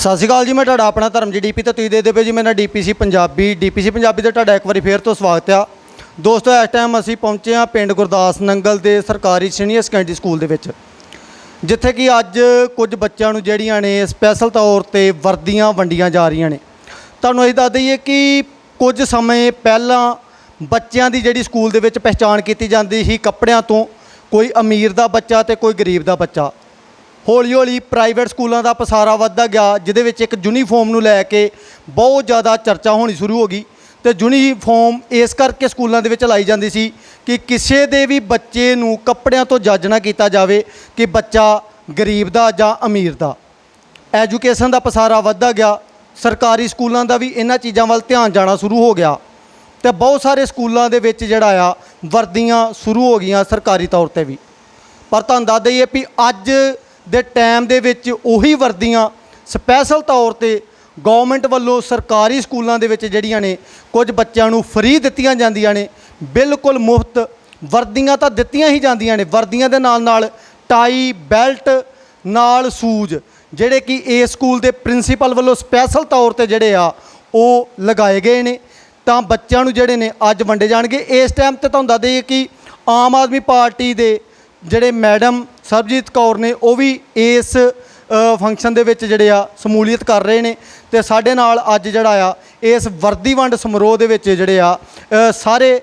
ਸਤਿ ਸ਼੍ਰੀ ਅਕਾਲ ਜੀ, ਮੈਂ ਤੁਹਾਡਾ ਆਪਣਾ ਧਰਮ ਜੀ, ਡੀਪੀ ਤੇ ਤੁਸੀਂ ਦੇਖਦੇ ਪਏ ਜੀ, ਮੇਰਾ ਡੀਪੀਸੀ ਪੰਜਾਬੀ ਡੀਪੀਸੀ ਪੰਜਾਬੀ ਤੇ ਤੁਹਾਡਾ ਇੱਕ ਵਾਰੀ ਫੇਰ ਤੋਂ ਸਵਾਗਤ ਆ। ਦੋਸਤੋ, ਇਸ ਟਾਈਮ ਅਸੀਂ ਪਹੁੰਚੇ ਹਾਂ ਪਿੰਡ ਗੁਰਦਾਸ ਨੰਗਲ ਦੇ ਸਰਕਾਰੀ ਸੀਨੀਅਰ ਸੈਕੰਡਰੀ ਸਕੂਲ ਦੇ ਵਿੱਚ, ਜਿੱਥੇ ਕਿ ਅੱਜ ਕੁਝ ਬੱਚਿਆਂ ਨੂੰ ਜਿਹੜੀਆਂ ਨੇ ਸਪੈਸ਼ਲ ਤੌਰ ਤੇ ਵਰਦੀਆਂ ਵੰਡੀਆਂ ਜਾ ਰਹੀਆਂ ਨੇ। ਤੁਹਾਨੂੰ ਇਹ ਦੱਸ ਦਈਏ ਕਿ ਕੁਝ ਸਮੇਂ ਪਹਿਲਾਂ ਬੱਚਿਆਂ ਦੀ ਜਿਹੜੀ ਸਕੂਲ ਦੇ ਵਿੱਚ ਪਹਿਚਾਣ ਕੀਤੀ ਜਾਂਦੀ ਸੀ ਕੱਪੜਿਆਂ ਤੋਂ, ਕੋਈ ਅਮੀਰ ਦਾ ਬੱਚਾ ਤੇ ਕੋਈ ਗਰੀਬ ਦਾ ਬੱਚਾ। ਹੌਲੀ ਹੌਲੀ ਪ੍ਰਾਈਵੇਟ ਸਕੂਲਾਂ ਦਾ ਪਸਾਰਾ ਵੱਧਦਾ ਗਿਆ, ਜਿਹਦੇ ਵਿੱਚ ਇੱਕ ਯੂਨੀਫਾਰਮ ਨੂੰ ਲੈ ਕੇ ਬਹੁਤ ਜ਼ਿਆਦਾ ਚਰਚਾ ਹੋਣੀ ਸ਼ੁਰੂ ਹੋ ਗਈ ਤੇ ਯੂਨੀਫਾਰਮ ਇਸ ਕਰਕੇ ਸਕੂਲਾਂ ਦੇ ਵਿੱਚ ਲਾਈ ਜਾਂਦੀ ਸੀ ਕਿ ਕਿਸੇ ਦੇ ਵੀ ਬੱਚੇ ਨੂੰ ਕੱਪੜਿਆਂ ਤੋਂ ਜੱਜ ਨਾ ਕੀਤਾ ਜਾਵੇ ਕਿ ਬੱਚਾ ਗਰੀਬ ਦਾ ਜਾਂ ਅਮੀਰ ਦਾ। ਐਜੂਕੇਸ਼ਨ ਦਾ ਪਸਾਰਾ ਵੱਧਦਾ ਗਿਆ, ਸਰਕਾਰੀ ਸਕੂਲਾਂ ਦਾ ਵੀ ਇਹਨਾਂ ਚੀਜ਼ਾਂ ਵੱਲ ਧਿਆਨ ਜਾਣਾ ਸ਼ੁਰੂ ਹੋ ਗਿਆ ਤੇ ਬਹੁਤ ਸਾਰੇ ਸਕੂਲਾਂ ਦੇ ਵਿੱਚ ਜਿਹੜਾ ਆ, ਵਰਦੀਆਂ ਸ਼ੁਰੂ ਹੋ ਗਈਆਂ ਸਰਕਾਰੀ ਤੌਰ ਤੇ ਵੀ। ਪਰ ਤੁਹਾਨੂੰ ਦੱਸ ਦਈਏ ਵੀ ਅੱਜ ਦੇ ਟਾਈਮ ਦੇ ਵਿੱਚ ਉਹੀ ਵਰਦੀਆਂ ਸਪੈਸ਼ਲ ਤੌਰ ਤੇ ਗਵਰਨਮੈਂਟ ਵੱਲੋਂ ਸਰਕਾਰੀ ਸਕੂਲਾਂ ਦੇ ਵਿੱਚ ਜਿਹੜੀਆਂ ਨੇ, ਕੁਝ ਬੱਚਿਆਂ ਨੂੰ ਫ੍ਰੀ ਦਿੱਤੀਆਂ ਜਾਂਦੀਆਂ ਨੇ, ਬਿਲਕੁਲ ਮੁਫਤ ਵਰਦੀਆਂ ਤਾਂ ਦਿੱਤੀਆਂ ਹੀ ਜਾਂਦੀਆਂ ਨੇ, ਵਰਦੀਆਂ ਦੇ ਨਾਲ ਨਾਲ ਟਾਈ ਬੈਲਟ ਨਾਲ ਸੂਜ, ਜਿਹੜੇ ਕਿ ਇਸ ਸਕੂਲ ਦੇ ਪ੍ਰਿੰਸੀਪਲ ਵੱਲੋਂ ਸਪੈਸ਼ਲ ਤੌਰ ਤੇ ਜਿਹੜੇ ਆ, ਉਹ ਲਗਾਏ ਗਏ ਨੇ। ਤਾਂ ਬੱਚਿਆਂ ਨੂੰ ਜਿਹੜੇ ਨੇ ਅੱਜ ਵੰਡੇ ਜਾਣਗੇ। ਇਸ ਟਾਈਮ ਤੇ ਤੁਹਾਨੂੰ ਦੱਸ ਦਈਏ ਕਿ ਆਮ ਆਦਮੀ ਪਾਰਟੀ ਦੇ ਜਿਹੜੇ ਮੈਡਮ ਸਰਬਜੀਤ ਕੌਰ ਨੇ, ਉਹ ਵੀ ਇਸ ਫੰਕਸ਼ਨ ਦੇ ਵਿੱਚ ਜਿਹੜੇ ਆ ਸਮੂਲੀਅਤ ਕਰ ਰਹੇ ਨੇ ਤੇ ਸਾਡੇ ਨਾਲ ਅੱਜ ਜਿਹੜਾ ਆ, ਇਸ ਵਰਦੀ ਵੰਡ ਸਮਾਰੋਹ ਦੇ ਵਿੱਚ ਜਿਹੜੇ ਆ ਸਾਰੇ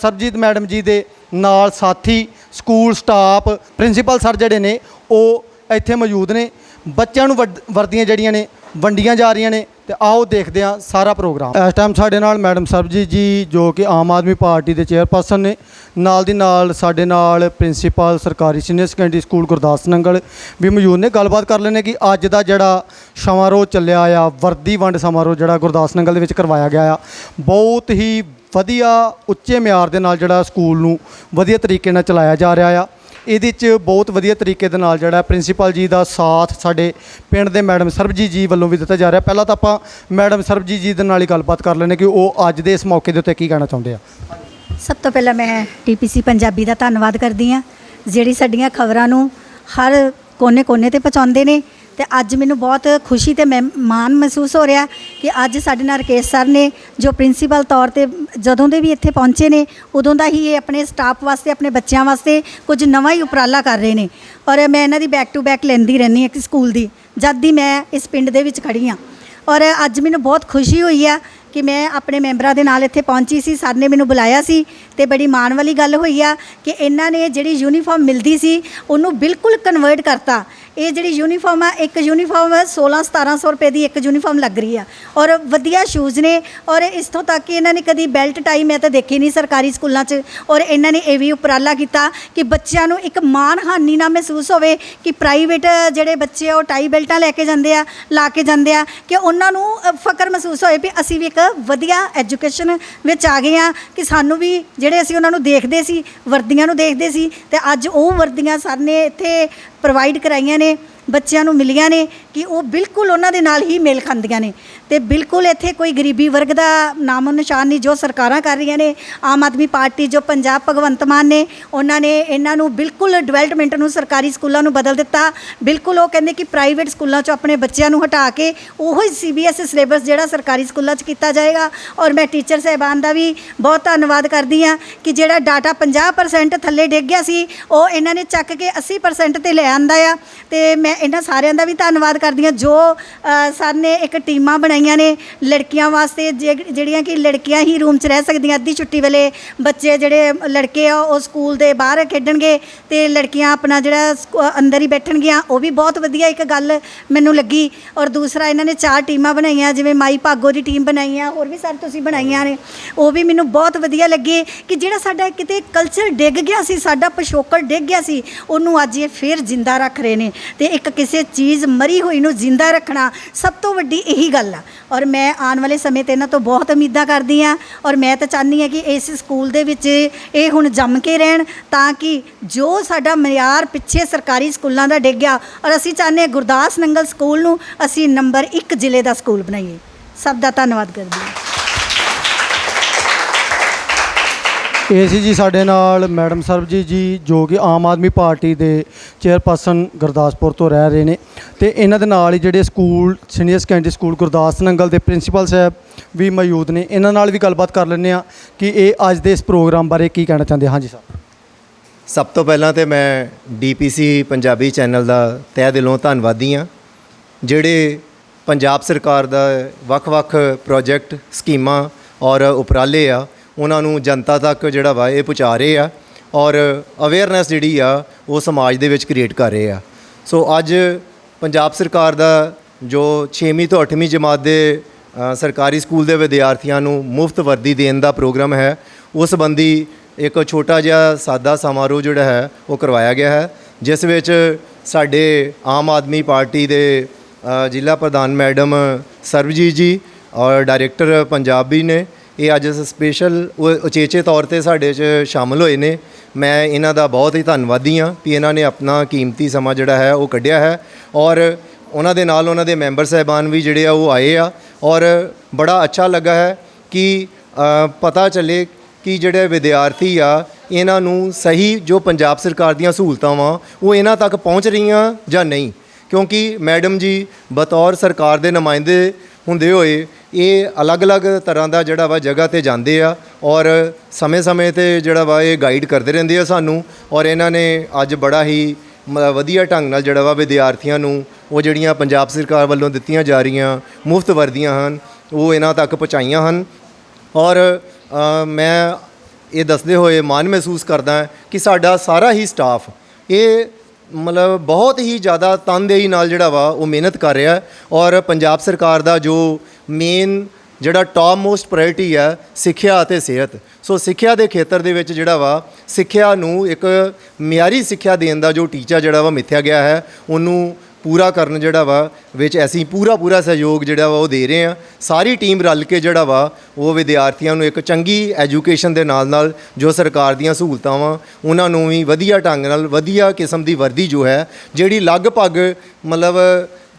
ਸਰਬਜੀਤ ਮੈਡਮ ਜੀ ਦੇ ਨਾਲ ਸਾਥੀ, ਸਕੂਲ ਸਟਾਫ, ਪ੍ਰਿੰਸੀਪਲ ਸਰ ਜਿਹੜੇ ਨੇ, ਉਹ ਇੱਥੇ ਮੌਜੂਦ ਨੇ। ਬੱਚਿਆਂ ਨੂੰ ਵੱਡ- ਵਰਦੀਆਂ ਜਿਹੜੀਆਂ ਨੇ ਵੰਡੀਆਂ ਜਾ ਰਹੀਆਂ ਨੇ ਤੇ ਆਓ ਦੇਖਦੇ ਹਾਂ ਸਾਰਾ ਪ੍ਰੋਗਰਾਮ। ਇਸ ਟਾਈਮ ਸਾਡੇ ਨਾਲ ਮੈਡਮ ਸਰਬਜੀਤ ਜੀ, ਜੋ ਕਿ ਆਮ ਆਦਮੀ ਪਾਰਟੀ ਦੇ ਚੇਅਰਪਰਸਨ ਨੇ, ਨਾਲ ਦੀ ਨਾਲ ਸਾਡੇ ਨਾਲ ਪ੍ਰਿੰਸੀਪਲ ਸਰਕਾਰੀ senior secondary school Gurdas Nangal ਵੀ ਮੌਜੂਦ ਨੇ। ਗੱਲਬਾਤ ਕਰ ਲੈਣੇ ਕਿ ਅੱਜ ਦਾ ਜਿਹੜਾ ਸਮਾਰੋਹ ਚੱਲਿਆ ਆ, ਵਰਦੀ ਵੰਡ ਸਮਾਰੋਹ ਜਿਹੜਾ ਗੁਰਦਾਸ ਨੰਗਲ ਦੇ ਵਿੱਚ ਕਰਵਾਇਆ ਗਿਆ ਆ, ਬਹੁਤ ਹੀ ਵਧੀਆ ਉੱਚੇ ਮਿਆਰ ਦੇ ਨਾਲ ਜਿਹੜਾ ਸਕੂਲ ਨੂੰ ਵਧੀਆ ਤਰੀਕੇ ਨਾਲ ਚਲਾਇਆ ਜਾ ਰਿਹਾ ਆ। ਇਹਦੇ 'ਚ ਬਹੁਤ ਵਧੀਆ ਤਰੀਕੇ ਦੇ ਨਾਲ ਜਿਹੜਾ ਪ੍ਰਿੰਸੀਪਲ ਜੀ ਦਾ ਸਾਥ ਸਾਡੇ ਪਿੰਡ ਦੇ ਮੈਡਮ ਸਰਬਜੀਤ ਜੀ ਵੱਲੋਂ ਵੀ ਦਿੱਤਾ ਜਾ ਰਿਹਾ। ਪਹਿਲਾਂ ਤਾਂ ਆਪਾਂ ਮੈਡਮ ਸਰਬਜੀਤ ਜੀ ਦੇ ਨਾਲ ਹੀ ਗੱਲਬਾਤ ਕਰ ਲੈਂਦੇ ਕਿ ਉਹ ਅੱਜ ਦੇ ਇਸ ਮੌਕੇ ਦੇ ਉੱਤੇ ਕੀ ਕਹਿਣਾ ਚਾਹੁੰਦੇ ਆ। ਸਭ ਤੋਂ ਪਹਿਲਾਂ ਮੈਂ ਟੀਪੀਸੀ ਪੰਜਾਬੀ ਦਾ ਧੰਨਵਾਦ ਕਰਦੀ ਹਾਂ, ਜਿਹੜੀ ਸਾਡੀਆਂ ਖਬਰਾਂ ਨੂੰ ਹਰ ਕੋਨੇ-ਕੋਨੇ ਤੇ ਪਹੁੰਚਾਉਂਦੇ ਨੇ। ਤੇ ਅੱਜ ਮੈਨੂੰ ਬਹੁਤ ਖੁਸ਼ੀ ਤੇ ਮੈਂ ਮਾਣ ਮਹਿਸੂਸ ਹੋ ਰਿਹਾ ਕਿ ਅੱਜ ਸਾਡੇ ਨਾਲ ਰਕੇਸ਼ ਸਰ ਨੇ, ਜੋ ਪ੍ਰਿੰਸੀਪਲ ਤੌਰ ਤੇ ਜਦੋਂ ਦੇ ਵੀ ਇੱਥੇ ਪਹੁੰਚੇ ਨੇ, ਉਦੋਂ ਦਾ ਹੀ ਇਹ ਆਪਣੇ ਸਟਾਫ ਵਾਸਤੇ, ਆਪਣੇ ਬੱਚਿਆਂ ਵਾਸਤੇ ਕੁਝ ਨਵਾਂ ਹੀ ਉਪਰਾਲਾ ਕਰ ਰਹੇ ਨੇ। ਔਰ ਮੈਂ ਇਹਨਾਂ ਦੀ ਬੈਕ ਟੂ ਬੈਕ ਲੈਂਦੀ ਰਹਿੰਦੀ ਹਾਂ ਕਿ ਸਕੂਲ ਦੀ, ਜਦ ਦੀ ਮੈਂ ਇਸ ਪਿੰਡ ਦੇ ਵਿੱਚ ਖੜੀ ਹਾਂ। ਔਰ ਅੱਜ ਮੈਨੂੰ ਬਹੁਤ ਖੁਸ਼ੀ ਹੋਈ ਆ ਕਿ ਮੈਂ ਆਪਣੇ ਮੈਂਬਰਾਂ ਦੇ ਨਾਲ ਇੱਥੇ ਪਹੁੰਚੀ ਸੀ, ਸਰ ਨੇ ਮੈਨੂੰ ਬੁਲਾਇਆ ਸੀ ਤੇ ਬੜੀ ਮਾਣ ਵਾਲੀ ਗੱਲ ਹੋਈ ਆ ਕਿ ਇਹਨਾਂ ਨੇ ਜਿਹੜੀ ਯੂਨੀਫਾਰਮ ਮਿਲਦੀ ਸੀ, ਉਹਨੂੰ ਬਿਲਕੁਲ ਕਨਵਰਟ ਕਰਤਾ। ਇਹ ਜਿਹੜੀ ਯੂਨੀਫਾਰਮ ਆ, ਇੱਕ ਯੂਨੀਫਾਰਮ 16 1700 ਰੁਪਏ ਦੀ ਇੱਕ ਯੂਨੀਫਾਰਮ ਲੱਗ ਰਹੀ ਆ। ਔਰ ਵਧੀਆ ਸ਼ੂਜ਼ ਨੇ, ਔਰ ਇਸ ਤੋਂ ਤੱਕ ਕਿ ਇਹਨਾਂ ਨੇ ਕਦੀ ਬੈਲਟ ਟਾਈ ਮੈਂ ਤਾਂ ਦੇਖੀ ਨਹੀਂ ਸਰਕਾਰੀ ਸਕੂਲਾਂ 'ਚ। ਔਰ ਇਹਨਾਂ ਨੇ ਇਹ ਵੀ ਉਪਰਾਲਾ ਕੀਤਾ ਕਿ ਬੱਚਿਆਂ ਨੂੰ ਇੱਕ ਮਾਣਹਾਨੀ ਨਾ ਮਹਿਸੂਸ ਹੋਵੇ ਕਿ ਪ੍ਰਾਈਵੇਟ ਜਿਹੜੇ ਬੱਚੇ ਆ, ਉਹ ਟਾਈ ਬੈਲਟਾਂ ਲੈ ਕੇ ਜਾਂਦੇ ਆ, ਲਾ ਕੇ ਜਾਂਦੇ ਆ, ਕਿ ਉਹਨਾਂ ਨੂੰ ਫ਼ਕਰ ਮਹਿਸੂਸ ਹੋਏ ਵੀ ਅਸੀਂ ਵੀ ਇੱਕ ਵਧੀਆ ਐਜੂਕੇਸ਼ਨ ਵਿੱਚ ਆ ਗਏ ਆ, ਕਿ ਸਾਨੂੰ ਵੀ ਜਿਹੜੇ ਅਸੀਂ ਉਹਨਾਂ ਨੂੰ ਦੇਖਦੇ ਸੀ, ਵਰਦੀਆਂ ਨੂੰ ਦੇਖਦੇ ਸੀ, ਤੇ ਅੱਜ ਉਹ ਵਰਦੀਆਂ ਸਰ ਨੇ ਇੱਥੇ ਪ੍ਰੋਵਾਈਡ ਕਰਾਈਆਂ ਨੇ പോലെ ਬੱਚਿਆਂ ਨੂੰ ਮਿਲੀਆਂ ਨੇ ਕਿ ਉਹ ਬਿਲਕੁਲ ਉਹਨਾਂ ਦੇ ਨਾਲ ਹੀ ਮੇਲ ਖਾਂਦੀਆਂ ਨੇ। ਤੇ ਬਿਲਕੁਲ ਇੱਥੇ ਕੋਈ ਗਰੀਬੀ ਵਰਗ ਦਾ ਨਾਮੋ ਨਿਸ਼ਾਨ ਨਹੀਂ ਜੋ ਸਰਕਾਰਾਂ ਕਰ ਰਹੀਆਂ ਨੇ। ਆਮ ਆਦਮੀ ਪਾਰਟੀ ਜੋ ਪੰਜਾਬ ਭਗਵੰਤ ਮਾਨ ਨੇ, ਉਹਨਾਂ ਨੇ ਇਹਨਾਂ ਨੂੰ ਬਿਲਕੁਲ ਡਿਵੈਲਪਮੈਂਟ ਨੂੰ ਸਰਕਾਰੀ ਸਕੂਲਾਂ ਨੂੰ ਬਦਲ ਦਿੱਤਾ। ਬਿਲਕੁਲ ਉਹ ਕਹਿੰਦੇ ਕਿ ਪ੍ਰਾਈਵੇਟ ਸਕੂਲਾਂ 'ਚੋਂ ਆਪਣੇ ਬੱਚਿਆਂ ਨੂੰ ਹਟਾ ਕੇ ਉਹੋ ਹੀ ਸੀਬੀਐਸਈ ਸਿਲੇਬਸ ਜਿਹੜਾ ਸਰਕਾਰੀ ਸਕੂਲਾਂ 'ਚ ਕੀਤਾ ਜਾਏਗਾ। ਔਰ ਮੈਂ ਟੀਚਰ ਸਹਿਬਾਨ ਦਾ ਵੀ ਬਹੁਤ ਧੰਨਵਾਦ ਕਰਦੀ ਹਾਂ ਕਿ ਜਿਹੜਾ ਡਾਟਾ 50% ਥੱਲੇ ਡਿੱਗ ਗਿਆ ਸੀ, ਉਹ ਇਹਨਾਂ ਨੇ ਚੱਕ ਕੇ 80% ਤੇ ਲੈ ਆਂਦਾ ਆ। ਤੇ ਮੈਂ ਇਹਨਾਂ ਸਾਰਿਆਂ ਦਾ ਵੀ ਧੰਨਵਾਦ ਕਰਦੀ ਹਾਂ। ਜੋ ਸਰ ਨੇ ਇੱਕ ਟੀਮਾਂ ਬਣਾਈਆਂ ਨੇ ਲੜਕੀਆਂ ਵਾਸਤੇ ਜਿਹ- ਜਿਹੜੀਆਂ ਕਿ ਲੜਕੀਆਂ ਹੀ ਰੂਮ 'ਚ ਰਹਿ ਸਕਦੀਆਂ ਅੱਧੀ ਛੁੱਟੀ ਵੇਲੇ। ਬੱਚੇ ਜਿਹੜੇ ਲੜਕੇ ਆ, ਉਹ ਸਕੂਲ ਦੇ ਬਾਹਰ ਖੇਡਣਗੇ ਤੇ ਲੜਕੀਆਂ ਆਪਣਾ ਜਿਹੜਾ ਸਕੂ- ਅੰਦਰ ਹੀ ਬੈਠਣਗੀਆਂ। ਉਹ ਵੀ ਬਹੁਤ ਵਧੀਆ ਇੱਕ ਗੱਲ ਮੈਨੂੰ ਲੱਗੀ। ਔਰ ਦੂਸਰਾ, ਇਹਨਾਂ ਨੇ ਚਾਰ ਟੀਮਾਂ ਬਣਾਈਆਂ, ਜਿਵੇਂ ਮਾਈ ਭਾਗੋ ਦੀ ਟੀਮ ਬਣਾਈ ਆ, ਹੋਰ ਵੀ ਸਰ ਤੁਸੀਂ ਬਣਾਈਆਂ ਨੇ। ਉਹ ਵੀ ਮੈਨੂੰ ਬਹੁਤ ਵਧੀਆ ਲੱਗੇ ਕਿ ਜਿਹੜਾ ਸਾਡਾ ਕਿਤੇ ਕਲਚਰ ਡਿੱਗ ਗਿਆ ਸੀ, ਸਾਡਾ ਪਿਛੋਕੜ ਡਿੱਗ ਗਿਆ ਸੀ, ਉਹਨੂੰ ਅੱਜ ਇਹ ਫੇਰ ਜਿੰਦਾ ਰੱਖ ਰਹੇ ਨੇ। ਤੇ ਇੱਕ ਕਿਸੇ ਚੀਜ਼ ਮਰੀ ਹੋਈ ਨੂੰ ਜਿੰਦਾ ਰੱਖਣਾ ਸਭ ਤੋਂ ਵੱਡੀ ਇਹੀ ਗੱਲ ਆ। ਔਰ ਮੈਂ ਆਉਣ ਵਾਲੇ ਸਮੇਂ ਤੇ ਇਹਨਾਂ ਤੋਂ ਬਹੁਤ ਉਮੀਦਾਂ ਕਰਦੀ ਆ। ਔਰ ਮੈਂ ਤਾਂ ਚਾਹੁੰਦੀ ਆ ਕਿ ਇਸ ਸਕੂਲ ਦੇ ਵਿੱਚ ਇਹ ਹੁਣ ਜੰਮ ਕੇ ਰਹਿਣ ਤਾਂ ਕਿ ਜੋ ਸਾਡਾ ਮਿਆਰ ਪਿੱਛੇ ਸਰਕਾਰੀ ਸਕੂਲਾਂ ਦਾ ਡਿੱਗ ਗਿਆ, ਔਰ ਅਸੀਂ ਚਾਹੁੰਦੇ ਹਾਂ ਗੁਰਦਾਸ ਨੰਗਲ ਸਕੂਲ ਨੂੰ ਅਸੀਂ ਨੰਬਰ 1 ਜ਼ਿਲ੍ਹੇ ਦਾ ਸਕੂਲ ਬਣਾਈਏ। ਸਭ ਦਾ ਧੰਨਵਾਦ ਕਰਦੀ ਹਾਂ ਇਹ ਸੀ ਜੀ ਸਾਡੇ ਨਾਲ ਮੈਡਮ ਸਰਬਜੀਤ ਜੀ, ਜੋ ਕਿ ਆਮ ਆਦਮੀ ਪਾਰਟੀ ਦੇ ਚੇਅਰਪਰਸਨ ਗੁਰਦਾਸਪੁਰ ਤੋਂ ਰਹਿ ਰਹੇ ਨੇ। ਤੇ ਇਹਨਾਂ ਦੇ ਨਾਲ ਹੀ ਜਿਹੜੇ school, senior secondary school Gurdas Nangal ਦੇ ਪ੍ਰਿੰਸੀਪਲ ਸਾਹਿਬ ਵੀ ਮੌਜੂਦ ਨੇ। ਇਹਨਾਂ ਨਾਲ ਵੀ ਗੱਲਬਾਤ ਕਰ ਲੈਂਦੇ ਆ ਕਿ ਇਹ ਅੱਜ ਦੇ ਇਸ ਪ੍ਰੋਗਰਾਮ ਬਾਰੇ ਕੀ ਕਹਿਣਾ ਚਾਹੁੰਦੇ ਹਾਂਜੀ ਸਰ। ਸਭ ਤੋਂ ਪਹਿਲਾਂ ਤੇ ਮੈਂ ਡੀਪੀਸੀ ਪੰਜਾਬੀ ਚੈਨਲ ਦਾ ਤਹਿ ਦਿਲੋਂ ਧੰਨਵਾਦੀ ਹਾਂ, ਜਿਹੜੇ ਪੰਜਾਬ ਸਰਕਾਰ ਦਾ ਵੱਖ-ਵੱਖ ਪ੍ਰੋਜੈਕਟ, ਸਕੀਮਾਂ ਔਰ ਉਪਰਾਲੇ ਆ ਉਹਨਾਂ ਨੂੰ ਜਨਤਾ ਤੱਕ ਜਿਹੜਾ ਵਾ ਇਹ ਪਹੁੰਚਾ ਰਹੇ ਆ ਔਰ ਅਵੇਅਰਨੈਸ ਜਿਹੜੀ ਆ ਉਹ ਸਮਾਜ ਦੇ ਵਿੱਚ ਕ੍ਰੀਏਟ ਕਰ ਰਹੇ ਆ। ਸੋ ਅੱਜ ਪੰਜਾਬ ਸਰਕਾਰ ਦਾ ਜੋ 6ਵੀਂ ਤੋਂ 8ਵੀਂ ਜਮਾਤ ਦੇ ਸਰਕਾਰੀ ਸਕੂਲ ਦੇ ਵਿਦਿਆਰਥੀਆਂ ਨੂੰ ਮੁਫਤ ਵਰਦੀ ਦੇਣ ਦਾ ਪ੍ਰੋਗਰਾਮ ਹੈ, ਉਸ ਸੰਬੰਧੀ ਇੱਕ ਛੋਟਾ ਜਿਹਾ ਸਾਦਾ ਸਮਾਰੋਹ ਜਿਹੜਾ ਹੈ ਉਹ ਕਰਵਾਇਆ ਗਿਆ ਹੈ, ਜਿਸ ਵਿੱਚ ਸਾਡੇ ਆਮ ਆਦਮੀ ਪਾਰਟੀ ਦੇ ਜ਼ਿਲ੍ਹਾ ਪ੍ਰਧਾਨ ਮੈਡਮ ਸਰਬਜੀਤ ਜੀ ਔਰ ਡਾਇਰੈਕਟਰ ਪੰਜਾਬੀ ਨੇ ਇਹ ਅੱਜ ਸਪੈਸ਼ਲ ਉਚੇਚੇ ਤੌਰ ਤੇ ਸਾਡੇ 'ਚ ਸ਼ਾਮਲ ਹੋਏ ਨੇ। ਮੈਂ ਇਹਨਾਂ ਦਾ ਬਹੁਤ ਹੀ ਧੰਨਵਾਦੀ ਹਾਂ ਕਿ ਇਹਨਾਂ ਨੇ ਆਪਣਾ ਕੀਮਤੀ ਸਮਾਂ ਜਿਹੜਾ ਹੈ ਉਹ ਕੱਢਿਆ ਹੈ ਔਰ ਉਹਨਾਂ ਦੇ ਨਾਲ ਉਹਨਾਂ ਦੇ ਮੈਂਬਰ ਸਾਹਿਬਾਨ ਵੀ ਜਿਹੜੇ ਆ ਉਹ ਆਏ ਆ ਔਰ ਬੜਾ ਅੱਛਾ ਲੱਗਾ ਹੈ ਕਿ ਪਤਾ ਚੱਲੇ ਕਿ ਜਿਹੜੇ ਵਿਦਿਆਰਥੀ ਆ, ਇਹਨਾਂ ਨੂੰ ਸਹੀ ਜੋ ਪੰਜਾਬ ਸਰਕਾਰ ਦੀਆਂ ਸਹੂਲਤਾਂ ਵਾ ਉਹ ਇਹਨਾਂ ਤੱਕ ਪਹੁੰਚ ਰਹੀਆਂ ਜਾਂ ਨਹੀਂ। ਕਿਉਂਕਿ ਮੈਡਮ ਜੀ ਬਤੌਰ ਸਰਕਾਰ ਦੇ ਨੁਮਾਇੰਦੇ ਹੁੰਦੇ ਹੋਏ ਇਹ ਅਲੱਗ-ਅਲੱਗ ਤਰ੍ਹਾਂ ਦਾ ਜਿਹੜਾ ਵਾ ਜਗ੍ਹਾ ਤੇ ਜਾਂਦੇ ਆ ਔਰ ਸਮੇਂ-ਸਮੇਂ ਤੇ ਜਿਹੜਾ ਵਾ ਇਹ ਗਾਈਡ ਕਰਦੇ ਰਹਿੰਦੇ ਆ ਸਾਨੂੰ ਔਰ ਇਹਨਾਂ ਨੇ ਅੱਜ ਬੜਾ ਹੀ ਮ- ਵਧੀਆ ਢੰਗ ਨਾਲ ਜਿਹੜਾ ਵਾ ਵਿਦਿਆਰਥੀਆਂ ਨੂੰ ਉਹ ਜਿਹੜੀਆਂ ਪੰਜਾਬ ਸਰਕਾਰ ਵੱਲੋਂ ਦਿੱਤੀਆਂ ਜਾ ਰਹੀਆਂ ਮੁਫਤ ਵਰਦੀਆਂ ਹਨ, ਉਹ ਇਹਨਾਂ ਤੱਕ ਪਹੁੰਚਾਈਆਂ ਹਨ ਔਰ ਮੈਂ ਇਹ ਦੱਸਦੇ ਹੋਏ ਮਾਣ ਮਹਿਸੂਸ ਕਰਦਾ ਕਿ ਸਾਡਾ ਸਾਰਾ ਹੀ ਸਟਾਫ ਇਹ ਮਤਲਬ ਬਹੁਤ ਹੀ ਜ਼ਿਆਦਾ ਤਨਦੇਹੀ ਨਾਲ ਜਿਹੜਾ ਵਾ ਉਹ ਮਿਹਨਤ ਕਰ ਰਿਹਾ ਔਰ ਪੰਜਾਬ ਸਰਕਾਰ ਦਾ ਜੋ ਮੇਨ ਜਿਹੜਾ ਟਾਪ ਮੋਸਟ ਪ੍ਰਾਇੋਰਟੀ ਹੈ, ਸਿੱਖਿਆ ਅਤੇ ਸਿਹਤ। ਸੋ ਸਿੱਖਿਆ ਦੇ ਖੇਤਰ ਦੇ ਵਿੱਚ ਜਿਹੜਾ ਵਾ, ਸਿੱਖਿਆ ਨੂੰ ਇੱਕ ਮਿਆਰੀ ਸਿੱਖਿਆ ਦੇਣ ਦਾ ਜੋ ਟੀਚਾ ਜਿਹੜਾ ਵਾ ਮਿੱਥਿਆ ਗਿਆ ਹੈ, ਉਹਨੂੰ ਪੂਰਾ ਕਰਨ ਜਿਹੜਾ ਵਾ, ਵਿੱਚ ਅਸੀਂ ਪੂਰਾ ਪੂਰਾ ਸਹਿਯੋਗ ਜਿਹੜਾ ਵਾ ਉਹ ਦੇ ਰਹੇ ਹਾਂ। ਸਾਰੀ ਟੀਮ ਰਲ ਕੇ ਜਿਹੜਾ ਵਾ, ਉਹ ਵਿਦਿਆਰਥੀਆਂ ਨੂੰ ਇੱਕ ਚੰਗੀ ਐਜੂਕੇਸ਼ਨ ਦੇ ਨਾਲ ਨਾਲ ਜੋ ਸਰਕਾਰ ਦੀਆਂ ਸਹੂਲਤਾਂ ਵਾ ਉਹਨਾਂ ਨੂੰ ਵੀ ਵਧੀਆ ਢੰਗ ਨਾਲ ਵਧੀਆ ਕਿਸਮ ਦੀ ਵਰਦੀ ਜੋ ਹੈ, ਜਿਹੜੀ ਲਗਭਗ ਮਤਲਬ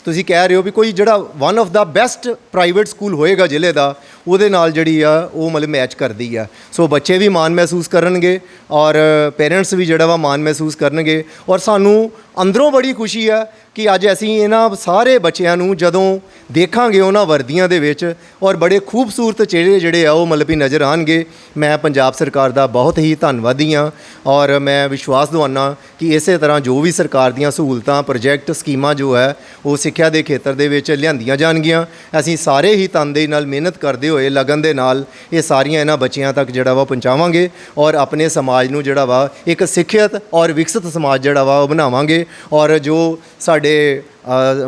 ਤੁਸੀਂ ਕਹਿ ਰਹੇ ਹੋ ਵੀ ਕੋਈ ਜਿਹੜਾ ਵਨ ਆਫ ਦਾ ਬੈਸਟ ਪ੍ਰਾਈਵੇਟ ਸਕੂਲ ਹੋਏਗਾ ਜ਼ਿਲ੍ਹੇ ਦਾ ਉਹਦੇ ਨਾਲ ਜਿਹੜੀ ਆ, ਉਹ ਮਤਲਬ ਮੈਚ ਕਰਦੀ ਆ। ਸੋ ਬੱਚੇ ਵੀ ਮਾਣ ਮਹਿਸੂਸ ਕਰਨਗੇ ਔਰ ਪੇਰੈਂਟਸ ਵੀ ਜਿਹੜਾ ਵਾ ਮਾਣ ਮਹਿਸੂਸ ਕਰਨਗੇ। ਔਰ ਸਾਨੂੰ ਅੰਦਰੋਂ ਬੜੀ ਖੁਸ਼ੀ ਆ ਕਿ ਅੱਜ ਅਸੀਂ ਇਹਨਾਂ ਸਾਰੇ ਬੱਚਿਆਂ ਨੂੰ ਜਦੋਂ ਦੇਖਾਂਗੇ ਉਹਨਾਂ ਵਰਦੀਆਂ ਦੇ ਵਿੱਚ ਔਰ ਬੜੇ ਖੂਬਸੂਰਤ ਚਿਹਰੇ ਜਿਹੜੇ ਆ, ਉਹ ਮਤਲਬ ਵੀ ਨਜ਼ਰ ਆਣਗੇ। ਮੈਂ ਪੰਜਾਬ ਸਰਕਾਰ ਦਾ ਬਹੁਤ ਹੀ ਧੰਨਵਾਦੀ ਹਾਂ ਔਰ ਮੈਂ ਵਿਸ਼ਵਾਸ ਦਿਵਾਨਾ ਕਿ ਇਸੇ ਤਰ੍ਹਾਂ ਜੋ ਵੀ ਸਰਕਾਰ ਦੀਆਂ ਸਹੂਲਤਾਂ ਪ੍ਰੋਜੈਕਟ ਸਕੀਮਾਂ ਜੋ ਹੈ, ਉਹ ਸਿੱਖਿਆ ਦੇ ਖੇਤਰ ਦੇ ਵਿੱਚ ਲਿਆਂਦੀਆਂ ਜਾਣਗੀਆਂ। ਅਸੀਂ ਸਾਰੇ ਹੀ ਤਨਦੇਹੀ ਨਾਲ ਮਿਹਨਤ ਕਰਦੇ ਹੋਏ ਲਗਨ ਦੇ ਨਾਲ ਇਹ ਸਾਰੀਆਂ ਇਹਨਾਂ ਬੱਚਿਆਂ ਤੱਕ ਜਿਹੜਾ ਵਾ ਪਹੁੰਚਾਵਾਂਗੇ ਔਰ ਆਪਣੇ ਸਮਾਜ ਨੂੰ ਜਿਹੜਾ ਵਾ ਇੱਕ ਸਿੱਖਿਅਤ ਔਰ ਵਿਕਸਿਤ ਸਮਾਜ ਜਿਹੜਾ ਵਾ ਉਹ ਬਣਾਵਾਂਗੇ ਔਰ ਜੋ ਸਾਡੇ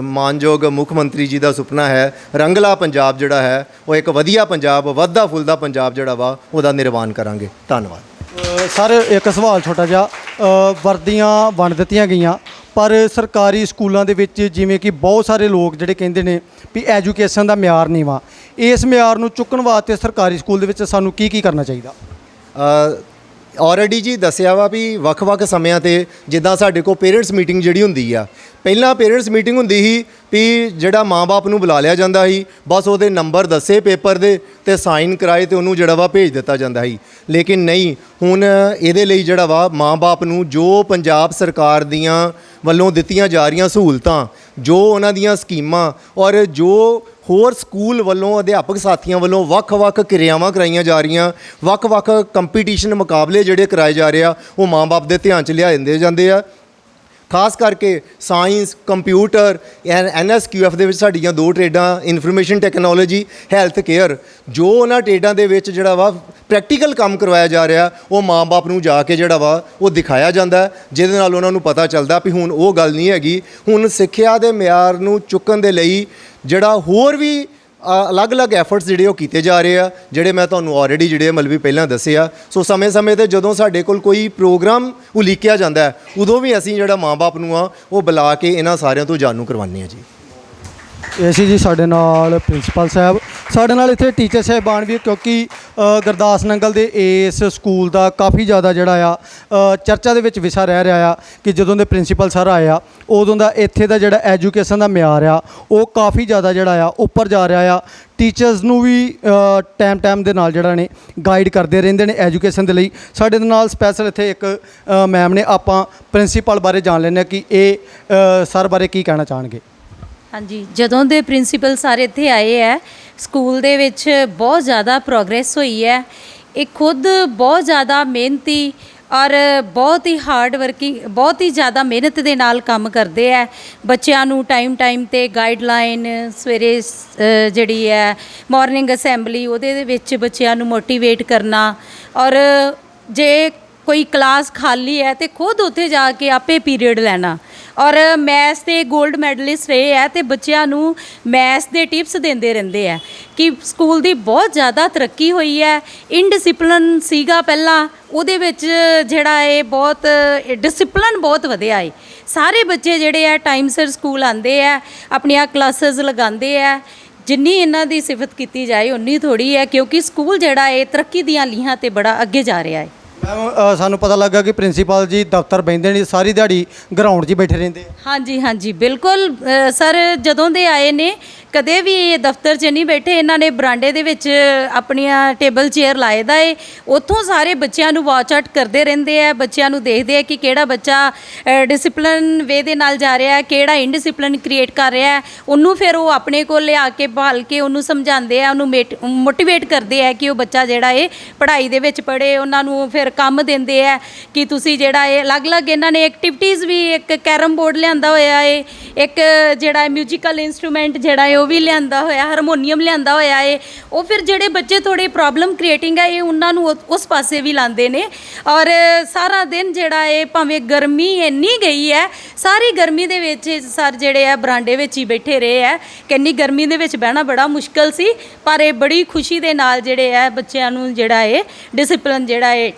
ਮਾਨਯੋਗ ਮੁੱਖ ਮੰਤਰੀ ਜੀ ਦਾ ਸੁਪਨਾ ਹੈ, ਰੰਗਲਾ ਪੰਜਾਬ ਜਿਹੜਾ ਹੈ, ਉਹ ਇੱਕ ਵਧੀਆ ਪੰਜਾਬ, ਵੱਧਦਾ ਫੁੱਲਦਾ ਪੰਜਾਬ ਜਿਹੜਾ ਵਾ ਉਹਦਾ ਨਿਰਮਾਣ ਕਰਾਂਗੇ। ਧੰਨਵਾਦ। ਸਰ, ਇੱਕ ਸਵਾਲ ਛੋਟਾ ਜਿਹਾ ਵਰਦੀਆਂ ਵੰਡ ਦਿੱਤੀਆਂ ਗਈਆਂ, ਪਰ ਸਰਕਾਰੀ ਸਕੂਲਾਂ ਦੇ ਵਿੱਚ ਜਿਵੇਂ ਕਿ ਬਹੁਤ ਸਾਰੇ ਲੋਕ ਜਿਹੜੇ ਕਹਿੰਦੇ ਨੇ ਵੀ ਐਜੂਕੇਸ਼ਨ ਦਾ ਮਿਆਰ ਨਹੀਂ ਵਾ ਇਸ ਮਿਆਰ ਨੂੰ ਚੁੱਕਣ ਵਾਸਤੇ ਸਰਕਾਰੀ ਸਕੂਲ ਦੇ ਵਿੱਚ ਸਾਨੂੰ ਕੀ ਕੀ ਕਰਨਾ ਚਾਹੀਦਾ? ਆਲਰੇਡੀ ਜੀ ਦੱਸਿਆ ਵਾ ਵੀ ਵੱਖ-ਵੱਖ ਸਮਿਆਂ ਤੇ ਜਿੱਦਾਂ ਸਾਡੇ ਕੋਲ ਪੇਰੈਂਟਸ ਮੀਟਿੰਗ ਜਿਹੜੀ ਹੁੰਦੀ ਆ, ਪਹਿਲਾਂ ਪੇਰੈਂਟਸ ਮੀਟਿੰਗ ਹੁੰਦੀ ਸੀ ਵੀ ਜਿਹੜਾ ਮਾਂ-ਬਾਪ ਨੂੰ ਬੁਲਾ ਲਿਆ ਜਾਂਦਾ ਸੀ, ਬਸ ਉਹਦੇ ਨੰਬਰ ਦੱਸੇ ਪੇਪਰ ਦੇ ਤੇ ਸਾਈਨ ਕਰਾਏ ਤੇ ਉਹਨੂੰ ਜਿਹੜਾ ਵਾ ਭੇਜ ਦਿੱਤਾ ਜਾਂਦਾ ਸੀ। ਲੇਕਿਨ ਨਹੀਂ, ਹੁਣ ਇਹਦੇ ਲਈ ਜਿਹੜਾ ਵਾ ਮਾਂ-ਬਾਪ ਨੂੰ ਜੋ ਪੰਜਾਬ ਸਰਕਾਰ ਦੀਆਂ ਵੱਲੋਂ ਦਿੱਤੀਆਂ ਜਾ ਰਹੀਆਂ ਸਹੂਲਤਾਂ, ਜੋ ਉਹਨਾਂ ਦੀਆਂ ਸਕੀਮਾਂ ਔਰ ਜੋ ਹੋਰ ਸਕੂਲ ਵੱਲੋਂ, ਅਧਿਆਪਕ ਸਾਥੀਆਂ ਵੱਲੋਂ ਵੱਖ-ਵੱਖ ਕਿਰਿਆਵਾਂ ਕਰਾਈਆਂ ਜਾ ਰਹੀਆਂ। ਵੱਖ-ਵੱਖ ਕੰਪੀਟੀਸ਼ਨ ਮੁਕਾਬਲੇ ਜਿਹੜੇ ਕਰਾਏ ਜਾ ਰਹੇ ਆ, ਉਹ ਮਾਂ-ਬਾਪ ਦੇ ਧਿਆਨ 'ਚ ਲਿਆ ਲਿਆਂਦੇ ਜਾਂਦੇ ਆ। ਖਾਸ ਕਰਕੇ ਸਾਇੰਸ, ਕੰਪਿਊਟਰ ਐਨਐਸਕਿਊਐਫ ਦੇ ਵਿੱਚ ਸਾਡੀਆਂ ਦੋ ਟ੍ਰੇਡਾਂ, ਇਨਫੋਰਮੇਸ਼ਨ ਟੈਕਨੋਲੋਜੀ, ਹੈਲਥ ਕੇਅਰ, ਜੋ ਉਹਨਾਂ ਟ੍ਰੇਡਾਂ ਦੇ ਵਿੱਚ ਜਿਹੜਾ ਵਾ ਪ੍ਰੈਕਟੀਕਲ ਕੰਮ ਕਰਵਾਇਆ ਜਾ ਰਿਹਾ, ਉਹ ਮਾਂ-ਬਾਪ ਨੂੰ ਜਾ ਕੇ ਜਿਹੜਾ ਵਾ ਉਹ ਦਿਖਾਇਆ ਜਾਂਦਾ, ਜਿਹਦੇ ਨਾਲ ਉਹਨਾਂ ਨੂੰ ਪਤਾ ਚੱਲਦਾ ਵੀ ਹੁਣ ਉਹ ਗੱਲ ਨਹੀਂ ਹੈਗੀ। ਹੁਣ ਸਿੱਖਿਆ ਦੇ ਮਿਆਰ ਨੂੰ ਚੁੱਕਣ ਦੇ ਲਈ ਜਿਹੜਾ ਹੋਰ ਵੀ ਅਲੱਗ-ਅਲੱਗ ਐਫਰਟਸ ਜਿਹੜੇ ਉਹ ਕੀਤੇ ਜਾ ਰਹੇ ਆ, ਜਿਹੜੇ ਮੈਂ ਤੁਹਾਨੂੰ ਆਲਰੇਡੀ ਜਿਹੜੇ ਮਲਵੀ ਪਹਿਲਾਂ ਦੱਸਿਆ ਸੋ ਸਮੇਂ-ਸਮੇਂ ਤੇ ਜਦੋਂ ਸਾਡੇ ਕੋਲ ਕੋਈ ਪ੍ਰੋਗਰਾਮ ਉਲੀਕਿਆ ਜਾਂਦਾ ਹੈ, ਉਦੋਂ ਵੀ ਅਸੀਂ ਜਿਹੜਾ ਮਾਂ-ਬਾਪ ਨੂੰ ਆ, ਉਹ ਬੁਲਾ ਕੇ ਇਹਨਾਂ ਸਾਰਿਆਂ ਤੋਂ ਜਾਣੂ ਕਰਵਾਉਂਦੇ ਆ ਜੀ। ਇਹ ਸੀ ਜੀ ਸਾਡੇ ਨਾਲ ਪ੍ਰਿੰਸੀਪਲ ਸਾਹਿਬ। ਸਾਡੇ ਨਾਲ ਇੱਥੇ ਟੀਚਰ ਸਾਹਿਬਾਨ ਵੀ ਕਿਉਂਕਿ ਅ, ਗੁਰਦਾਸ ਨੰਗਲ ਦੇ ਇਸ ਸਕੂਲ ਦਾ ਕਾਫੀ ਜ਼ਿਆਦਾ ਜਿਹੜਾ ਆ ਅ, ਚਰਚਾ ਦੇ ਵਿੱਚ ਵਿਸ਼ਾ ਰਹਿ ਰਿਹਾ ਆ ਕਿ ਜਦੋਂ ਦੇ ਪ੍ਰਿੰਸੀਪਲ ਸਰ ਆਏ ਆ ਉਦੋਂ ਦਾ ਇੱਥੇ ਦਾ ਜਿਹੜਾ ਐਜੂਕੇਸ਼ਨ ਦਾ ਮਿਆਰ ਆ ਉਹ ਕਾਫੀ ਜ਼ਿਆਦਾ ਜਿਹੜਾ ਆ ਉੱਪਰ ਜਾ ਰਿਹਾ ਆ। ਟੀਚਰਸ ਨੂੰ ਵੀ ਟਾਈਮ ਟਾਈਮ ਦੇ ਨਾਲ ਜਿਹੜਾ ਨੇ ਗਾਈਡ ਕਰਦੇ ਰਹਿੰਦੇ ਨੇ ਐਜੂਕੇਸ਼ਨ ਦੇ ਲਈ। ਸਾਡੇ ਨਾਲ ਸਪੈਸ਼ਲ ਇੱਥੇ ਇੱਕ ਮੈਮ ਨੇ ਆਪਾਂ ਪ੍ਰਿੰਸੀਪਲ ਬਾਰੇ ਜਾਣ ਲੈਂਦੇ ਹਾਂ ਕਿ ਇਹ ਸਰ ਬਾਰੇ ਕੀ ਕਹਿਣਾ ਚਾਹਣਗੇ। ਹਾਂਜੀ, ਜਦੋਂ ਦੇ ਪ੍ਰਿੰਸੀਪਲ ਸਾਰੇ ਇੱਥੇ ਆਏ ਹੈ ਸਕੂਲ ਦੇ ਵਿੱਚ ਬਹੁਤ ਜ਼ਿਆਦਾ ਪ੍ਰੋਗਰੈਸ ਹੋਈ ਹੈ ਇਹ ਖੁਦ ਬਹੁਤ ਜ਼ਿਆਦਾ ਮਿਹਨਤੀ ਔਰ ਬਹੁਤ ਹੀ ਹਾਰਡ ਵਰਕਿੰਗ ਬਹੁਤ ਹੀ ਜ਼ਿਆਦਾ ਮਿਹਨਤ ਦੇ ਨਾਲ ਕੰਮ ਕਰਦੇ ਹੈ ਬੱਚਿਆਂ ਨੂੰ ਟਾਈਮ ਟਾਈਮ ਤੇ ਗਾਈਡਲਾਈਨ ਸਵੇਰੇ ਜਿਹੜੀ ਹੈ ਮਾਰਨਿੰਗ ਅਸੈਂਬਲੀ ਉਹਦੇ ਦੇ ਵਿੱਚ ਬੱਚਿਆਂ ਨੂੰ ਮੋਟੀਵੇਟ ਕਰਨਾ ਔਰ ਜੇ ਕੋਈ ਕਲਾਸ ਖਾਲੀ ਹੈ ਤੇ ਖੁਦ ਉੱਥੇ ਜਾ ਕੇ ਆਪੇ ਪੀਰੀਅਡ ਲੈਣਾ। ਔਰ ਮੈਥ ਦੇ 골ਡ ਮੈਡਲਿਸਟ ਰਹੇ ਹੈ ਤੇ ਬੱਚਿਆਂ ਨੂੰ ਮੈਥ ਦੇ ਟਿਪਸ ਦਿੰਦੇ ਰਹਿੰਦੇ ਹੈ ਕਿ ਸਕੂਲ ਦੀ ਬਹੁਤ ਜ਼ਿਆਦਾ ਤਰੱਕੀ ਹੋਈ ਹੈ। ਇਨਡਿਸਪਲਿਨ ਸੀਗਾ ਪਹਿਲਾਂ, ਉਹਦੇ ਵਿੱਚ ਜਿਹੜਾ ਇਹ ਬਹੁਤ ਡਿਸਪਲਿਨ ਬਹੁਤ ਵਧਿਆ ਹੈ ਸਾਰੇ ਬੱਚੇ ਜਿਹੜੇ ਆ ਟਾਈਮ ਸਿਰ ਸਕੂਲ ਆਉਂਦੇ ਆ, ਆਪਣੀਆਂ ਕਲਾਸਿਸ ਲਗਾਉਂਦੇ ਆ। ਜਿੰਨੀ ਇਹਨਾਂ ਦੀ ਸਿਫਤ ਕੀਤੀ ਜਾਏ, ਉਨੀ ਥੋੜੀ ਹੈ ਕਿਉਂਕਿ ਸਕੂਲ ਜਿਹੜਾ ਹੈ ਤਰੱਕੀ ਦੀਆਂ ਲੀਹਾਂ ਤੇ ਬੜਾ ਅੱਗੇ ਜਾ ਰਿਹਾ ਹੈ ਮੈਮ ਸਾਨੂੰ ਪਤਾ ਲੱਗਾ ਕਿ ਪ੍ਰਿੰਸੀਪਲ ਜੀ ਦਫ਼ਤਰ ਬੈਂਦੇ ਨਹੀਂ ਸਾਰੀ ਦਿਹਾੜੀ ਗਰਾਊਂਡ 'ਚ ਹੀ ਬੈਠੇ ਰਹਿੰਦੇ ਆ। ਹਾਂਜੀ ਹਾਂਜੀ, ਬਿਲਕੁਲ ਸਰ ਜਦੋਂ ਦੇ ਆਏ ਨੇ ਕਦੇ ਵੀ ਇਹ ਦਫ਼ਤਰ 'ਚ ਨਹੀਂ ਬੈਠੇ, ਇਹਨਾਂ ਨੇ ਬਰਾਂਡੇ ਦੇ ਵਿੱਚ ਆਪਣੀਆਂ ਟੇਬਲ ਚੇਅਰ ਲਾਏ ਦਾ ਏ। ਉੱਥੋਂ ਸਾਰੇ ਬੱਚਿਆਂ ਨੂੰ ਵਾਚ ਆਊਟ ਕਰਦੇ ਰਹਿੰਦੇ ਆ, ਬੱਚਿਆਂ ਨੂੰ ਦੇਖਦੇ ਆ ਕਿ ਕਿਹੜਾ ਬੱਚਾ ਡਿਸਪਲਿਨ ਵੇ ਦੇ ਨਾਲ ਜਾ ਰਿਹਾ ਹੈ ਕਿਹੜਾ ਇਨਡਿਸਪਲਿਨ ਕ੍ਰੀਏਟ ਕਰ ਰਿਹਾ। ਹੈ ਉਹਨੂੰ ਫਿਰ ਉਹ ਆਪਣੇ ਕੋਲ ਲਿਆ ਕੇ, ਭਾਲ ਕੇ ਉਹਨੂੰ ਸਮਝਾਉਂਦੇ ਆ, ਉਹਨੂੰ ਮੋਟੀਵੇਟ ਕਰਦੇ ਆ ਕਿ ਉਹ ਬੱਚਾ ਜਿਹੜਾ ਇਹ ਪੜ੍ਹਾਈ ਦੇ ਵਿੱਚ ਪੜ੍ਹੇ, ਉਹਨਾਂ ਨੂੰ ਫਿਰ ਕੰਮ ਦਿੰਦੇ ਆ ਕਿ ਤੁਸੀਂ ਜਿਹੜਾ ਇਹ ਅਲੱਗ-ਅਲੱਗ ਇਹਨਾਂ ਨੇ ਐਕਟੀਵਿਟੀਜ਼ ਵੀ ਇੱਕ ਕੈਰਮ ਬੋਰਡ ਲਿਆਂਦਾ ਹੋਇਆ ਏ, ਇੱਕ ਜਿਹੜਾ ਮਿਊਜ਼ੀਕਲ ਇਨਸਟਰੂਮੈਂਟ ਜਿਹੜਾ ਹੈ ਉਹ ਵੀ ਲਿਆਂਦਾ ਹੋਇਆ, ਹਾਰਮੋਨੀਅਮ ਲਿਆਂਦਾ ਹੋਇਆ ਏ। ਉਹ ਫਿਰ ਜਿਹੜੇ ਬੱਚੇ ਥੋੜੇ ਪ੍ਰੋਬਲਮ ਕ੍ਰੀਏਟਿੰਗ ਹੈ ਇਹ ਉਹਨਾਂ ਨੂੰ ਉਹ- ਉਸ ਪਾਸੇ ਵੀ ਲਾਉਂਦੇ ਨੇ। ਔਰ ਸਾਰਾ ਦਿਨ ਜਿਹੜਾ ਇਹ ਭਾਵੇਂ ਗਰਮੀ ਇੰਨੀ ਗਈ ਹੈ, ਸਾਰੀ ਗਰਮੀ ਦੇ ਵਿੱਚ ਇਹ ਸਰ ਜਿਹੜੇ ਆ ਬਰਾਂਡੇ ਵਿੱਚ ਹੀ ਬੈਠੇ ਰਹੇ ਆ। ਕਿੰਨੀ ਗਰਮੀ ਦੇ ਵਿੱਚ ਬਹਿਣਾ ਬੜਾ ਮੁਸ਼ਕਲ ਸੀ, ਪਰ ਇਹ ਬੜੀ ਖੁਸ਼ੀ ਦੇ ਨਾਲ ਜਿਹੜੇ ਆ ਬੱਚਿਆਂ ਨੂੰ ਜਿਹੜਾ ਇਹ ਡਿਸਪਲਿਨ ਜਿਹੜਾ ਇਹ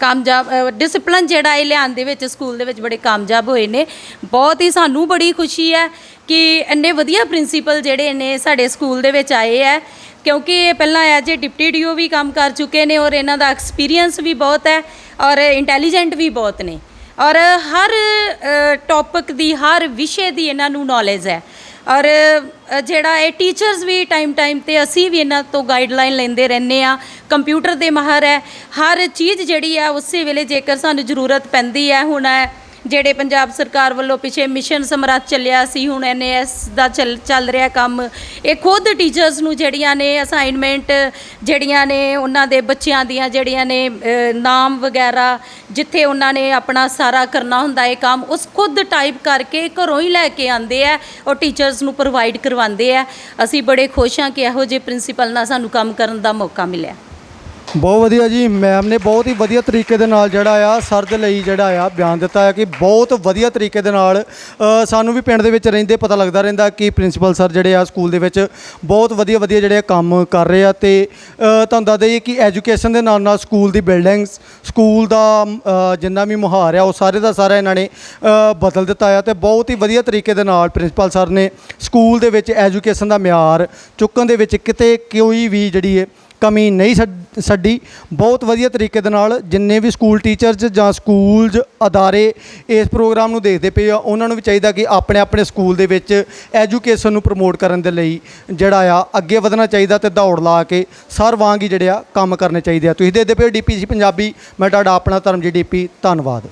ਕਾਮਯਾਬ ਡਿਸਪਲਨ ਜਿਹੜਾ ਇਹ ਲਿਆਉਣ ਦੇ ਵਿੱਚ ਸਕੂਲ ਦੇ ਵਿੱਚ ਬੜੇ ਕਾਮਯਾਬ ਹੋਏ ਨੇ। ਬਹੁਤ ਹੀ ਸਾਨੂੰ ਬੜੀ ਖੁਸ਼ੀ ਹੈ ਕਿ ਇੰਨੇ ਵਧੀਆ ਪ੍ਰਿੰਸੀਪਲ ਜਿਹੜੇ ਨੇ ਸਾਡੇ ਸਕੂਲ ਦੇ ਵਿੱਚ ਆਏ ਹੈ। ਕਿਉਂਕਿ ਇਹ ਪਹਿਲਾਂ ਐਜ ਏ ਡਿਪਟੀ ਡੀਓ ਵੀ ਕੰਮ ਕਰ ਚੁੱਕੇ ਨੇ ਔਰ ਇਹਨਾਂ ਦਾ ਐਕਸਪੀਰੀਅੰਸ ਵੀ ਬਹੁਤ ਹੈ ਔਰ ਇੰਟੈਲੀਜੈਂਟ ਵੀ ਬਹੁਤ ਨੇ। ਔਰ ਹਰ ਟੌਪਿਕ ਦੀ, ਹਰ ਵਿਸ਼ੇ ਦੀ ਇਹਨਾਂ ਨੂੰ ਨੌਲੇਜ ਹੈ। ਔਰ ਜਿਹੜਾ ਇਹ ਟੀਚਰਸ ਵੀ ਟਾਈਮ ਟਾਈਮ ਤੇ ਅਸੀਂ ਵੀ ਇਹਨਾਂ ਤੋਂ ਗਾਈਡਲਾਈਨ ਲੈਂਦੇ ਰਹਿੰਦੇ ਆ ਕੰਪਿਊਟਰ ਦੇ ਮਾਹਰ ਹੈ। ਹਰ ਚੀਜ਼ ਜਿਹੜੀ ਆ ਉਸੇ ਵੇਲੇ ਜੇਕਰ ਸਾਨੂੰ ਜ਼ਰੂਰਤ ਪੈਂਦੀ ਹੈ, ਹੁਣ ਇਹ ਜਿਹੜੇ ਪੰਜਾਬ ਸਰਕਾਰ ਵੱਲੋਂ ਪਿਛੇ ਮਿਸ਼ਨ ਸਮਰੱਥ ਚੱਲਿਆ ਸੀ, ਹੁਣ ਐਨਏਐਸ ਦਾ ਚੱਲ ਚੱਲ ਰਿਹਾ ਕੰਮ। ਇਹ ਖੁਦ ਟੀਚਰਸ ਨੂੰ ਜਿਹੜੀਆਂ ਨੇ ਅਸਾਈਨਮੈਂਟ ਜਿਹੜੀਆਂ ਨੇ ਉਹਨਾਂ ਦੇ ਬੱਚਿਆਂ ਦੀਆਂ ਜਿਹੜੀਆਂ ਨੇ ਨਾਮ ਵਗੈਰਾ, ਜਿੱਥੇ ਉਹਨਾਂ ਨੇ ਆਪਣਾ ਸਾਰਾ ਕਰਨਾ ਹੁੰਦਾ ਇਹ ਕੰਮ, ਉਸ ਖੁਦ ਟਾਈਪ ਕਰਕੇ ਘਰੋਂ ਹੀ ਲੈ ਕੇ ਆਉਂਦੇ ਆ ਔਰ ਟੀਚਰਸ ਨੂੰ ਪ੍ਰੋਵਾਈਡ ਕਰਵਾਉਂਦੇ ਆ। ਅਸੀਂ ਬੜੇ ਖੁਸ਼ ਹਾਂ ਕਿ ਇਹੋ ਜਿਹੇ ਪ੍ਰਿੰਸੀਪਲ ਨਾਲ ਸਾਨੂੰ ਕੰਮ ਕਰਨ ਦਾ ਮੌਕਾ ਮਿਲਿਆ। ਬਹੁਤ ਵਧੀਆ ਜੀ ਮੈਮ ਨੇ ਬਹੁਤ ਹੀ ਵਧੀਆ ਤਰੀਕੇ ਦੇ ਨਾਲ ਜਿਹੜਾ ਆ ਸਰ ਦੇ ਲਈ ਜਿਹੜਾ ਆ ਬਿਆਨ ਦਿੱਤਾ ਹੈ ਕਿ ਬਹੁਤ ਵਧੀਆ ਤਰੀਕੇ ਦੇ ਨਾਲ ਅ, ਸਾਨੂੰ ਵੀ ਪਿੰਡ ਦੇ ਵਿੱਚ ਰਹਿੰਦੇ ਪਤਾ ਲੱਗਦਾ ਰਹਿੰਦਾ ਕਿ ਪ੍ਰਿੰਸੀਪਲ ਸਰ ਜਿਹੜੇ ਆ ਸਕੂਲ ਦੇ ਵਿੱਚ ਬਹੁਤ ਵਧੀਆ ਵਧੀਆ ਜਿਹੜੇ ਆ ਕੰਮ ਕਰ ਰਹੇ ਆ ਤੇ ਅ, ਤੁਹਾਨੂੰ ਦੱਸ ਦਈਏ ਕਿ ਐਜੂਕੇਸ਼ਨ ਦੇ ਨਾਲ ਨਾਲ ਸਕੂਲ ਦੀ ਬਿਲਡਿੰਗਸ ਸਕੂਲ ਦਾ ਅ, ਜਿੰਨਾ ਵੀ ਮੁਹਾਰ ਆ ਉਹ ਸਾਰੇ ਦਾ ਸਾਰਾ ਇਹਨਾਂ ਨੇ ਅ, ਬਦਲ ਦਿੱਤਾ ਆ ਤੇ ਬਹੁਤ ਹੀ ਵਧੀਆ ਤਰੀਕੇ ਦੇ ਨਾਲ ਪ੍ਰਿੰਸੀਪਲ ਸਰ ਨੇ ਸਕੂਲ ਦੇ ਵਿੱਚ ਐਜੂਕੇਸ਼ਨ ਦਾ ਮਿਆਰ ਚੁੱਕਣ ਦੇ ਵਿੱਚ ਕਿਤੇ ਕੋਈ ਵੀ ਜਿਹੜੀ ਹੈ ਕਮੀ ਨਹੀਂ ਛੱਡੀ ਬਹੁਤ ਵਧੀਆ ਤਰੀਕੇ ਦੇ ਨਾਲ ਜਿੰਨੇ ਵੀ ਸਕੂਲ ਟੀਚਰਸ ਜਾਂ ਸਕੂਲਜ਼ ਅਦਾਰੇ ਇਸ ਪ੍ਰੋਗਰਾਮ ਨੂੰ ਦੇਖਦੇ ਪਏ ਆ, ਉਹਨਾਂ ਨੂੰ ਵੀ ਚਾਹੀਦਾ ਕਿ ਆਪਣੇ ਆਪਣੇ ਸਕੂਲ ਦੇ ਵਿੱਚ ਐਜੂਕੇਸ਼ਨ ਨੂੰ ਪ੍ਰਮੋਟ ਕਰਨ ਦੇ ਲਈ ਜਿਹੜਾ ਆ, ਅੱਗੇ ਵਧਣਾ ਚਾਹੀਦਾ ਤੇ ਦੌੜ ਲਾ ਕੇ ਸਰ ਵਾਂਗ ਹੀ ਜਿਹੜੇ ਆ ਕੰਮ ਕਰਨੇ ਚਾਹੀਦੇ ਆ। ਤੁਸੀਂ ਦੇਖਦੇ ਪਏ ਡੀਪੀਸੀ ਪੰਜਾਬੀ, ਮੈਂ ਤੁਹਾਡਾ ਆਪਣਾ ਧਰਮਜੀਤ ਡੀਪੀ ਧੰਨਵਾਦ।